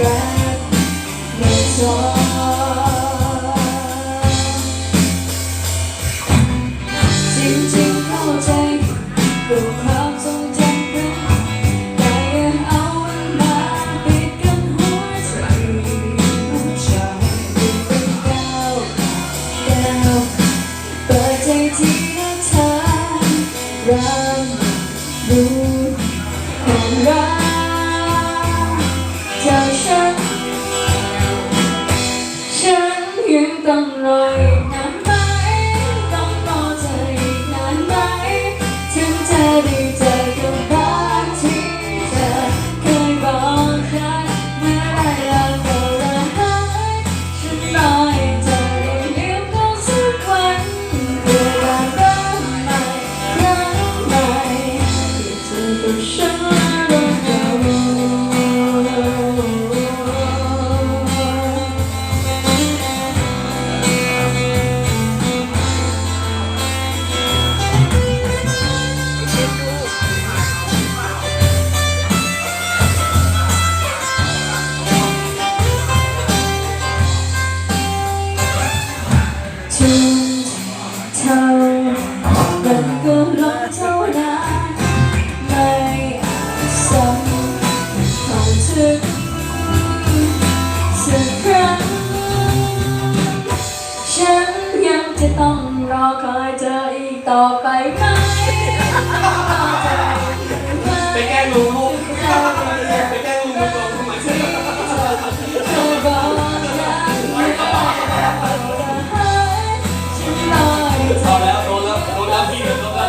ท้อจริงๆเข้าใจก็ความทรงจำรักแต่ย่าเอามันมาปิดกันหัวใจผู้ชายเก่าเก่เปิดใจที่รักเธอรักรู้ความรัก มันก็ล้นเท่านั้นไม่ซ้ำเข้าถึงสักครั้งฉันยังจะต้องรอคอยเธออีกต่อไปไหมไปแก้ลุงลุงไปแก้ลุงลุงทำไมเธอบอกรักเธอให้ฉันรอเธอ الله يا الله